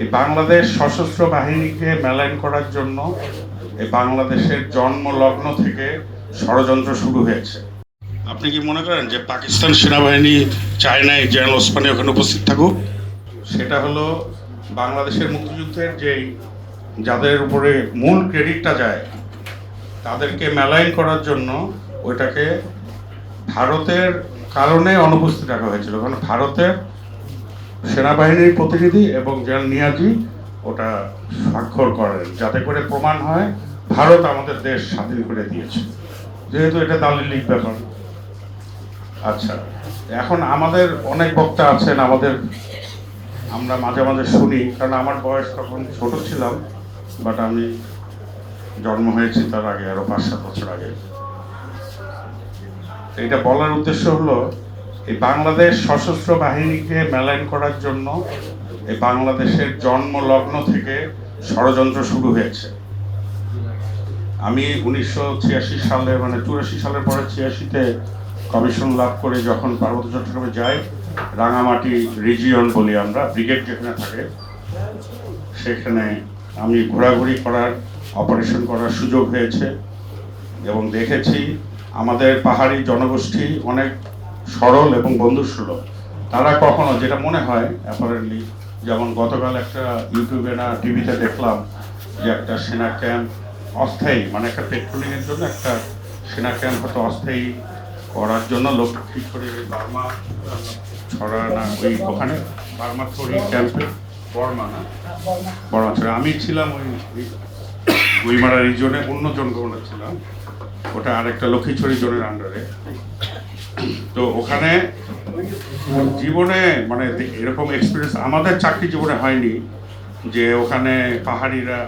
এই বাংলাদেশ সশস্ত্র বাহিনীকে মেলাইন করার জন্য এই বাংলাদেশের জন্ম লগ্ন থেকে ষড়যন্ত্র শুরু হয়েছে। আপনি কি মনে করেন যে পাকিস্তান সেনাবাহিনী চায় নাই জেনারেল ওসমানী ওখানে উপস্থিত থাকুক? সেটা হলো বাংলাদেশের মুক্তিযুদ্ধের যেই যাদের উপরে মূল ক্রেডিটটা যায় তাদেরকে মেলাইন করার জন্য ওইটাকে ভারতের কারণে অনুপস্থিত রাখা হয়েছিল। কারণ ভারতের সেনাবাহিনীর প্রতিনিধি এবং জেনারেল নিয়াজি ওটা স্বাক্ষর করেন, যাতে করে প্রমাণ হয় ভারত আমাদের দেশ স্বাধীন করে দিয়েছে। যেহেতু এটা দালিলিক ব্যাপার। আচ্ছা এখন আমাদের অনেক বক্তা আছেন, আমাদের আমরা মাঝে মাঝে শুনি, কারণ আমার বয়স তখন ছোট ছিলাম বাট আমি জন্ম হয়েছি তার আগে আরও পাঁচ সাত বছর আগে। এটা বলার উদ্দেশ্য হলো এই বাংলাদেশ সশস্ত্র বাহিনীকে মেলাইন করার জন্য এই বাংলাদেশের জন্ম লগ্ন থেকে ষড়যন্ত্র শুরু হয়েছে। আমি উনিশশো ছিয়াশি সালে মানে চুরাশি সালের পরে ছিয়াশিতে কমিশন লাভ করে যখন পার্বত্য চট্টগ্রামে যাই, রাঙামাটি রিজিয়ন বলি আমরা ব্রিগেড যেখানে থাকে, সেখানে আমি ঘোরাঘুরি করার অপারেশন করার সুযোগ হয়েছে এবং দেখেছি আমাদের পাহাড়ি জনগোষ্ঠী অনেক সরল এবং বন্ধুসুলভ। তারা কখনো যেটা মনে হয় অ্যাপারেন্টলি যেমন গতকাল একটা ইউটিউবে না, টিভিতে দেখলাম যে একটা সেনা ক্যাম্প অস্থায়ী মানে একটা পেট্রোলিংয়ের জন্য একটা সেনা ক্যাম্প হয়তো অস্থায়ী করার জন্য লোক ঠিক করে বার্মা, ছড়া না, ওই ওখানে, বার্মা থরি ক্যাম্পে, বর্মা না, বর্মা ছড়া আমি ছিলাম ওই ওই গুইমারা রিজনে অন্য জনগণনা ছিলাম। ওটা আরেকটা লক্ষ্মীছড়ি জোনের আন্ডারে তো ওখানে জীবনে মানে এরকম এক্সপিরিয়েন্স আমাদের চাকরি জীবনে হয়নি যে ওখানে পাহাড়িরা